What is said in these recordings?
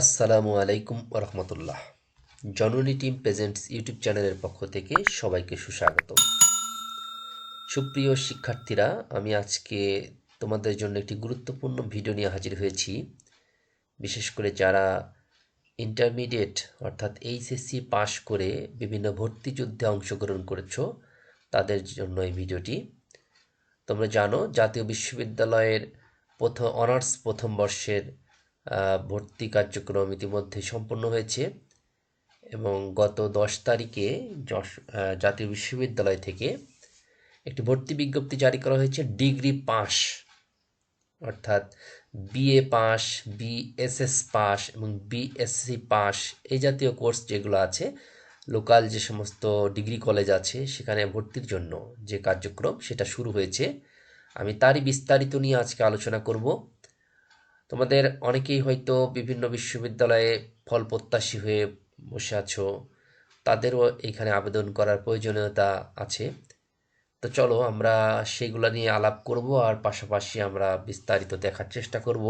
আসসালামু আলাইকুম রহমতুল্লাহ জননী টিম প্রেজেন্টস ইউটিউব চ্যানেলের পক্ষ থেকে সবাইকে সুস্বাগত সুপ্রিয় শিক্ষার্থীরা, আমি আজকে তোমাদের জন্য একটি গুরুত্বপূর্ণ ভিডিও নিয়ে হাজির হয়েছি। বিশেষ করে যারা ইন্টারমিডিয়েট অর্থাৎ এইচএসসি পাশ করে বিভিন্ন ভর্তি যুদ্ধে অংশগ্রহণ করেছ, তাদের জন্য এই ভিডিওটি। তোমরা জানো, জাতীয় বিশ্ববিদ্যালয়ের প্রথম অনার্স প্রথম বর্ষের ভর্তি কার্যক্রম ইতিমধ্যে সম্পন্ন হয়েছে এবং গত দশ তারিখে যশ জাতীয় বিশ্ববিদ্যালয় থেকে একটি ভর্তি বিজ্ঞপ্তি জারি করা হয়েছে, ডিগ্রি পাস অর্থাৎ বিএ পাস বিএসএস পাস এবং বিএসসি পাস এই জাতীয় কোর্স যেগুলো আছে, লোকাল যে সমস্ত ডিগ্রি কলেজ আছে, সেখানে ভর্তির জন্য যে কার্যক্রম সেটা শুরু হয়েছে। আমি তারই বিস্তারিত নিয়ে আজকে আলোচনা করব। তোমাদের অনেকেই হয়তো বিভিন্ন বিশ্ববিদ্যালয়ে ফল প্রত্যাশী হয়ে বসে আছো। তাদেরও এখানে আবেদন করার প্রয়োজনীয়তা আছে। তো চলো, আমরা সেগুলো নিয়ে আলাপ করব আর পাশাপাশি আমরা বিস্তারিত দেখার চেষ্টা করব।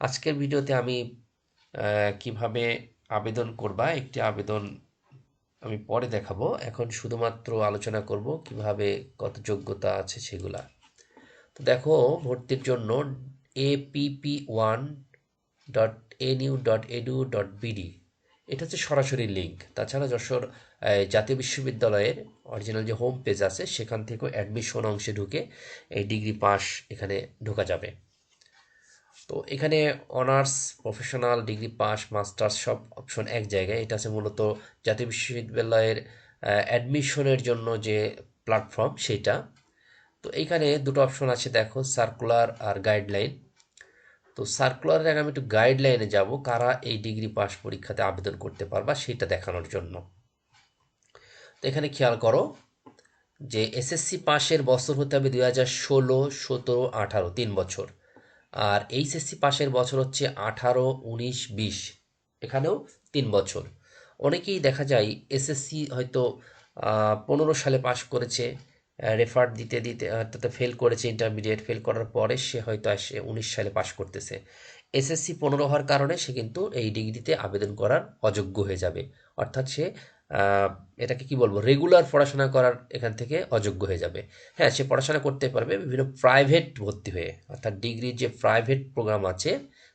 আজকের ভিডিওতে আমি কীভাবে আবেদন করবা, একটি আবেদন আমি পরে দেখাবো। এখন শুধুমাত্র আলোচনা করব কীভাবে কত যোগ্যতা আছে সেগুলা। তো দেখো, ভর্তির জন্য app one dot NU dot edu dot BD এটা হচ্ছে সরাসরি লিঙ্ক তাছাড়া যশোর জাতীয় বিশ্ববিদ্যালয়ের অরিজিনাল যে হোম পেজ আছে, সেখান থেকেও অ্যাডমিশন অংশে ঢুকে এই ডিগ্রি পাস এখানে ঢোকা যাবে। তো এখানে honours professional degree pass masters সব অপশন এক জায়গায়। এটা আছে মূলত জাতীয় বিশ্ববিদ্যালয়ের অ্যাডমিশনের জন্য যে প্ল্যাটফর্ম সেটা। তো এইখানে দুটো অপশন আছে, দেখো সার্কুলার আর গাইডলাইন তো সার্কুলারের আগে আমি একটু গাইডলাইনে যাব, কারা এই ডিগ্রি পাস পরীক্ষাতে আবেদন করতে পারবা সেটা দেখানোর জন্য। তো এখানে খেয়াল করো যে এসএসসি পাশের বছর হতে হবে দুই হাজার ষোলো, সতেরো, আঠারো, তিন বছর। আর এইচএসসি পাশের বছর হচ্ছে আঠারো, উনিশ, বিশ, এখানেও তিন বছর। অনেকেই দেখা যায় এসএসসি হয়তো পনেরো সালে পাশ করেছে রেফার দিতে দিতে অর্থাৎ ফেল করেছে ইন্টারমিডিয়েট ফেল করার পরে সে হয়তো সে উনিশ সালে পাশ করতেছে। এসএসসি পনেরো হওয়ার কারণে সে কিন্তু এই ডিগ্রিতে আবেদন করার অযোগ্য হয়ে যাবে। অর্থাৎ সে এটাকে কি বলব? রেগুলার পড়াশোনা করার এখান থেকে অযোগ্য হয়ে যাবে। হ্যাঁ সে পড়াশোনা করতে পারবে বিভিন্ন প্রাইভেট ভর্তি হয়ে। অর্থাৎ ডিগ্রির যে প্রাইভেট প্রোগ্রাম আছে,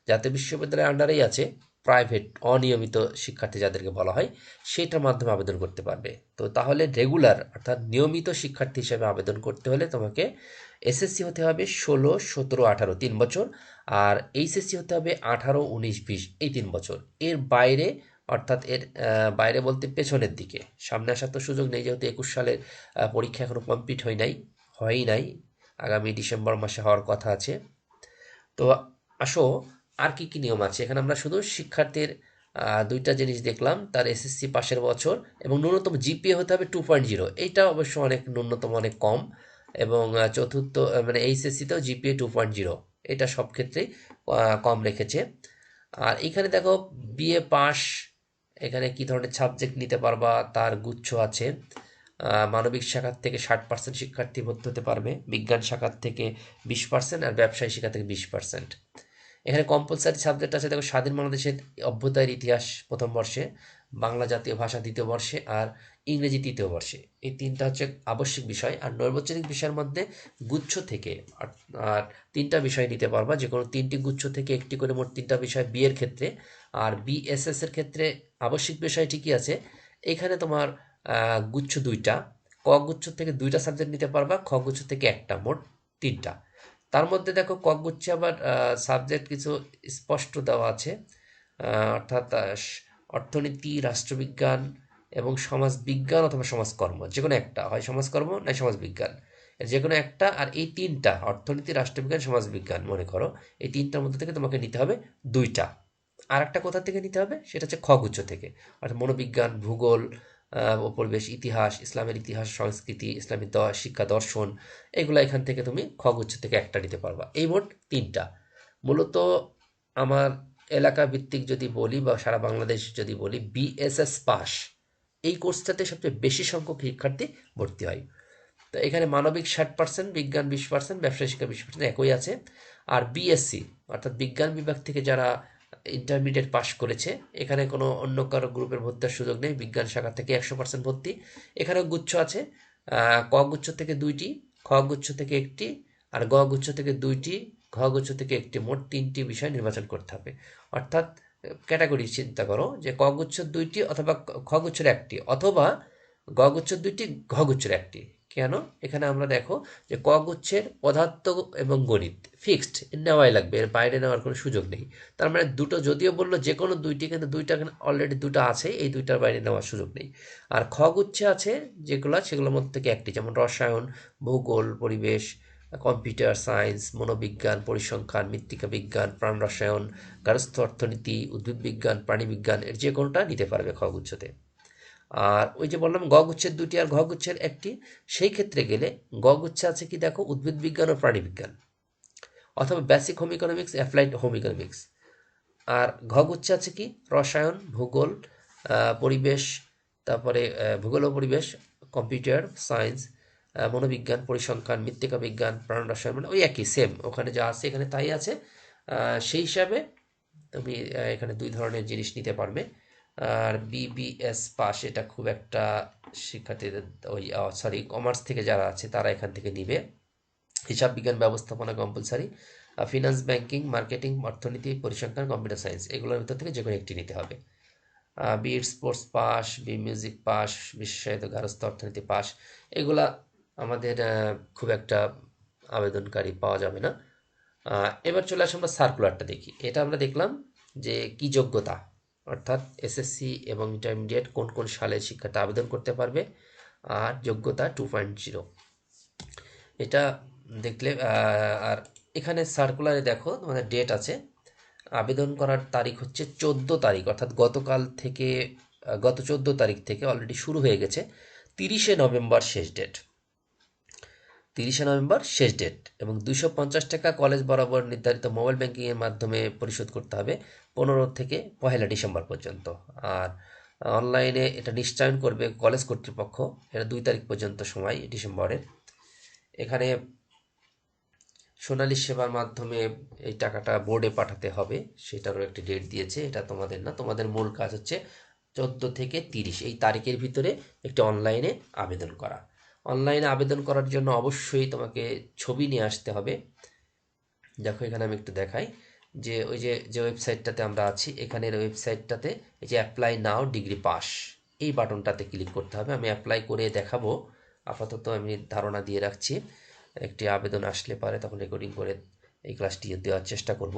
জাতীয় বিশ্ববিদ্যালয়ের আন্ডারেই আছে প্রাইভেট অনিয়মিত শিক্ষার্থী যাদেরকে বলা হয় সেটার মাধ্যমে আবেদন করতে পারবে। তো তাহলে রেগুলার অর্থাৎ নিয়মিত শিক্ষার্থী হিসেবে আবেদন করতে হলে তোমাকে এসএসসি হতে হবে ষোলো, সতেরো, আঠারো, তিন বছর আর এইচএসসি হতে হবে আঠারো, উনিশ, বিশ, এই তিন বছর। এর বাইরে অর্থাৎ এর বাইরে বলতে পেছনের দিকে। সামনে আসার তো সুযোগ নেই যেহেতু একুশ সালের পরীক্ষা এখনও কমপ্লিট হয় নাই, হয়ই নাই। আগামী ডিসেম্বর মাসে হওয়ার কথা আছে। তো আসো আর কি কি নিয়ম আছে? এখানে আমরা শুধু শিক্ষার্থীর দুইটা জিনিস দেখলাম, তার এসএসসি পাশের বছর এবং ন্যূনতম জিপিএ হতে হবে টু পয়েন্ট জিরো এইটা অবশ্য অনেক ন্যূনতম, অনেক কম এবং চতুর্থ মানে এইচএসসিতেও জিপিএ টু পয়েন্ট জিরো এটা সব ক্ষেত্রেই কম রেখেছে। আর এখানে দেখো বিএ পাস এখানে কি ধরনের সাবজেক্ট নিতে পারবা তার গুচ্ছ আছে। মানবিক শাখার থেকে ষাট পার্সেন্ট শিক্ষার্থী ভর্তি হতে পারবে, বিজ্ঞান শাখার থেকে বিশ পার্সেন্ট আর ব্যবসায়ী শিক্ষা থেকে বিশ পার্সেন্ট এখানে কম্পালসারি সাবজেক্ট আছে, দেখো স্বাধীন বাংলাদেশের অভ্যুদয়ের ইতিহাস প্রথম বর্ষে, বাংলা জাতীয় ভাষা দ্বিতীয় বর্ষে আর ইংরেজি তৃতীয় বর্ষে। এই তিনটা হচ্ছে আবশ্যিক বিষয় আর নৈর্বচনিক বিষয়ের মধ্যে গুচ্ছ থেকে আর তিনটা বিষয় নিতে পারবা। যে কোনো তিনটি গুচ্ছ থেকে একটি করে মোট তিনটা বিষয় বিয়ের ক্ষেত্রে আর বিএসএস এর ক্ষেত্রে আবশ্যিক বিষয় ঠিকই আছে। এখানে তোমার গুচ্ছ দুইটা, ক গুচ্ছ থেকে দুইটা সাবজেক্ট নিতে পারবা, খ গুচ্ছ থেকে একটা, মোট তিনটা। তার মধ্যে দেখো ক গুচ্ছে আবার সাবজেক্ট কিছু স্পষ্ট দেওয়া আছে। অর্থাৎ অর্থনীতি, রাষ্ট্রবিজ্ঞান এবং সমাজবিজ্ঞান অথবা সমাজকর্ম যে কোনো একটা। হয় সমাজকর্ম না সমাজবিজ্ঞান। যে কোনো একটা আর এই তিনটা, অর্থনীতি, রাষ্ট্রবিজ্ঞান, সমাজবিজ্ঞান, মনে করো, এই তিনটার মধ্যে থেকে তোমাকে নিতে হবে দুইটা। আর একটা কোথা থেকে নিতে হবে? সেটা হচ্ছে খগুচ্ছ থেকে। অর্থাৎ মনোবিজ্ঞান, ভূগোল ও ইতিহাস, ইসলামের ইতিহাস, সংস্কৃতি, ইসলামী শিক্ষা, দর্শন, এগুলো এখান থেকে তুমি খগুচ্ছ থেকে একটা নিতে পারবা। এই মোট তিনটা। মূলত আমার এলাকা ভিত্তিক যদি বলি বা সারা বাংলাদেশ যদি বলি বিএসএস পাস। এই কোর্সটাতে সবচেয়ে বেশি সংখ্যক শিক্ষার্থী ভর্তি হয়। তো এখানে মানবিক ষাট পার্সেন্ট বিজ্ঞান বিশ পার্সেন্ট ব্যবসায় শিক্ষা বিশ পার্সেন্ট একই আছে। আর বিএসসি অর্থাৎ বিজ্ঞান বিভাগ থেকে যারা ইন্টারমিডিয়েট পাশ করেছে। এখানে কোনো অন্য কারও গ্রুপের ভর্তির সুযোগ নেই। বিজ্ঞান শাখা থেকে একশো পার্সেন্ট ভর্তি। এখানেও গুচ্ছ আছে। ক গুচ্ছ থেকে দুইটি, খ গুচ্ছ থেকে একটি আর গ গুচ্ছ থেকে দুইটি, ঘ গুচ্ছ থেকে একটি। মোট তিনটি বিষয় নির্বাচন করতে হবে। অর্থাৎ ক্যাটাগরি চিন্তা করো যে ক গুচ্ছের দুইটি অথবা খ একটি অথবা গ গুচ্ছের দুইটি, ঘ গুচ্ছের একটি। কেন? এখানে আমরা দেখো যে ক গুচ্ছের পদার্থ এবং গণিত ফিক্সড নেওয়াই লাগবে, এর বাইরে নেওয়ার কোনো সুযোগ নেই। তার মানে দুটো যদিও বলল যে কোনো দুইটি, কিন্তু দুইটা অলরেডি দুটো আছে, এই দুইটার বাইরে নেওয়ার সুযোগ নেই। আর খ গুচ্ছে আছে যেগুলো সেগুলোর মধ্যে থেকে একটি, যেমন রসায়ন, ভূগোল, পরিবেশ, কম্পিউটার সায়েন্স, মনোবিজ্ঞান, পরিসংখ্যান, মৃত্তিকা বিজ্ঞান, প্রাণ রসায়ন গার্হস্থ অর্থনীতি, উদ্ভিদ বিজ্ঞান, প্রাণী বিজ্ঞান, এর যে কোনোটা নিতে পারবে খ গুচ্ছতে। আর ওই যে বললাম গ গুচ্ছের দুটি আর ঘ গুচ্ছের একটি, সেই ক্ষেত্রে গেলে গ আছে কি দেখো, উদ্ভিদ বিজ্ঞান ও প্রাণী বিজ্ঞান, অথবা basic home economics applied home economics আর ঘ আছে কি, রসায়ন, ভূগোল পরিবেশ, তারপরে ভূগোল ও পরিবেশ, কম্পিউটার সায়েন্স মনোবিজ্ঞান, পরিসংখ্যান, মৃত্তিকা বিজ্ঞান, প্রাণ রসায়ন মানে ওই একই সেম ওখানে যা আছে, এখানে তাই আছে। সেই হিসাবে তুমি এখানে দুই ধরনের জিনিস নিতে পারবে। আর বিবিএস পাস, এটা খুব একটা শিক্ষার্থীদের ওই সরি কমার্স থেকে যারা আছে, তারা এখান থেকে নিবে। হিসাব বিজ্ঞান ব্যবস্থাপনা কম্পালসারি ফিনান্স ব্যাংকিং মার্কেটিং অর্থনীতি, পরিসংখ্যান কম্পিউটার সায়েন্স এগুলোর ভিতর থেকে যে কোনো একটি নিতে হবে। B sports pass B music pass বিশেষায়িত গার্হস্থ অর্থনীতি পাস এগুলা আমাদের খুব একটা আবেদনকারী পাওয়া যাবে না। এবার চলে আসে আমরা সার্কুলারটা দেখি। এটা আমরা দেখলাম যে কি যোগ্যতা? অর্থাৎ এসএসসি এবং ইন্টারমিডিয়েট কোন কোন সালে শিক্ষার্থী আবেদন করতে পারবে, আর যোগ্যতা টু পয়েন্ট জিরো এটা দেখলে আর এখানে সার্কুলারে দেখো, তোমাদের ডেট আছে। আবেদন করার তারিখ হচ্ছে চোদ্দ তারিখ, অর্থাৎ গতকাল থেকে গত চোদ্দ তারিখ থেকে অলরেডি শুরু হয়ে গেছে। তিরিশে নভেম্বর শেষ ডেট তিরিশে নভেম্বর শেষ ডেট এবং দুশো পঞ্চাশ টাকা কলেজ বরাবর নির্ধারিত মোবাইল ব্যাঙ্কিংয়ের মাধ্যমে পরিশোধ করতে হবে পনেরো থেকে পহেলা ডিসেম্বর পর্যন্ত। আর অনলাইনে এটা নিশ্চয়ন করবে কলেজ কর্তৃপক্ষ। এটা দুই তারিখ পর্যন্ত সময়, ডিসেম্বরের। এখানে সোনালী সেবার মাধ্যমে এই টাকাটা বোর্ডে পাঠাতে হবে। সেটারও একটি ডেট দিয়েছে, এটা তোমাদের না। তোমাদের মূল কাজ হচ্ছে চোদ্দ থেকে তিরিশ, এই তারিখের ভিতরে একটি অনলাইনে আবেদন করা। অনলাইনে আবেদন করার জন্য অবশ্যই তোমাকে ছবি নিয়ে আসতে হবে। দেখো, এখানে আমি একটু দেখাই যে ওই যে যে ওয়েবসাইটটাতে আমরা আছি, এখানের ওয়েবসাইটটাতে এই যে অ্যাপ্লাই নাও ডিগ্রি পাস এই বাটনটাতে ক্লিক করতে হবে। আমি অ্যাপ্লাই করে দেখাবো। আপাতত আমি ধারণা দিয়ে রাখছি, একটি আবেদন আসলে পারে তখন রেকর্ডিং করে এই ক্লাসটি দেওয়ার চেষ্টা করব।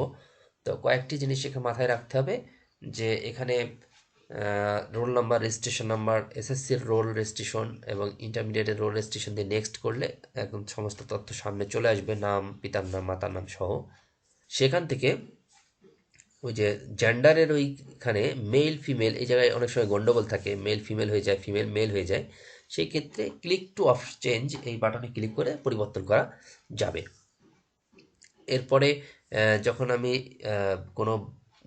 তো কয়েকটি জিনিস এখানে মাথায় রাখতে হবে যে এখানে রোল নাম্বার রেজিস্ট্রেশন নাম্বার এসএসসির রোল রেজিস্ট্রেশন এবং ইন্টারমিডিয়েটের রোল রেজিস্ট্রেশন দিয়ে নেক্সট করলে একদম সমস্ত তথ্য সামনে চলে আসবে, নাম, পিতার নাম, মাতার নাম সহ। সেখান থেকে ওই যে জেন্ডারের ওইখানে মেল ফিমেল এই জায়গায় অনেক সময় গণ্ডগোল থাকে মেল ফিমেল হয়ে যায় ফিমেল মেল হয়ে যায়, সেই ক্ষেত্রে ক্লিক টু অফ চেঞ্জ এই বাটনে ক্লিক করে পরিবর্তন করা যাবে। এরপরে যখন আমি কোনো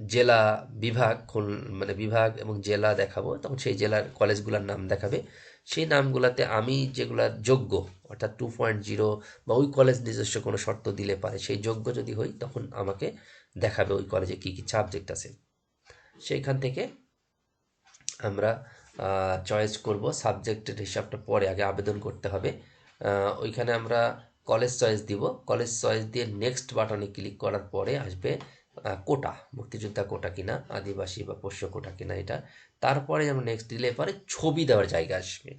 জেলা বিভাগ খুল- মানে বিভাগ এবং জেলা দেখাবো, তখন সেই জেলার কলেজগুলোর নাম দেখাবে। সেই নামগুলোতে আমি যেগুলা যোগ্য, অর্থাৎ টু পয়েন্ট জিরো বা ওই কলেজ নিজস্ব কোনো শর্ত দিলে পারে, সেই যোগ্য যদি হই, তখন আমাকে দেখাবে ওই কলেজে কী কী সাবজেক্ট আছে। সেইখান থেকে আমরা চয়েস করব সাবজেক্টের হিসাবটা পরে আগে আবেদন করতে হবে। ওইখানে আমরা কলেজ চয়েস দিব। কলেজ চয়েস দিয়ে নেক্সট বাটনে ক্লিক করার পরে আসবে কোটা, মুক্তিযোদ্ধা কোটা কিনা, আদিবাসী বা পোষ্য কোটা কিনা এটা। তারপরে যেমন নেক্সট দিলে পরে ছবি দেওয়ার জায়গা আসবে।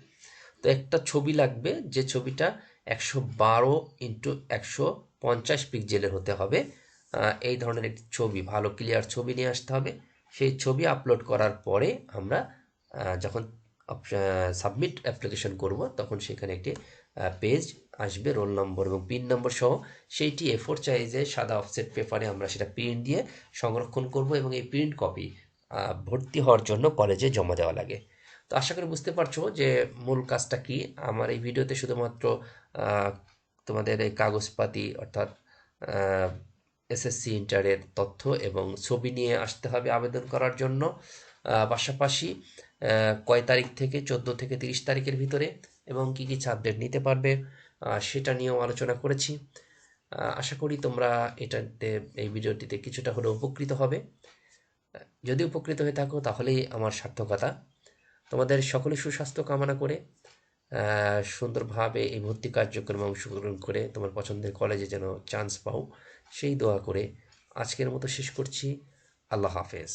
তো একটা ছবি লাগবে, যে ছবিটা একশো বারো ইন্টু একশো পঞ্চাশ পিক্সেলের হতে হবে। এই ধরনের একটি ছবি, ভালো ক্লিয়ার ছবি নিয়ে আসতে হবে। সেই ছবি আপলোড করার পরে আমরা যখন সাবমিট অ্যাপ্লিকেশন করব, তখন সেখানে একটি পেজ আসবে রোল নম্বর এবং পিন নম্বর সহ। সেইটি এ ফোর সাইজে সাদা অফসেট পেপারে আমরা সেটা প্রিন্ট দিয়ে সংরক্ষণ করব এবং এই প্রিন্ট কপি ভর্তি হওয়ার জন্য কলেজে জমা দেওয়া লাগে। তো আশা করি বুঝতে পারছ যে মূল কাজটা কি। আমার এই ভিডিওতে শুধুমাত্র তোমাদের এই কাগজপাতি অর্থাৎ এসএসসি ইন্টারের তথ্য এবং ছবি নিয়ে আসতে হবে আবেদন করার জন্য। পাশাপাশি কয় তারিখ থেকে চোদ্দ থেকে তিরিশ তারিখের ভিতরে এবং কি কি সাবজেক্ট নিতে পারবে সেটা নিয়েও আলোচনা করেছি। আশা করি তোমরা এটাতে, এই ভিডিওটিতে কিছুটা হলেও উপকৃত হবে। যদি উপকৃত হয়ে থাকো তাহলেই আমার সার্থকতা। তোমাদের সকলে সুস্বাস্থ্য কামনা করে সুন্দরভাবে এই ভর্তি কার্যক্রমে অংশগ্রহণ করে তোমার পছন্দের কলেজে যেন চান্স পাও, সেই দোয়া করে আজকের মতো শেষ করছি। আল্লাহ হাফেজ।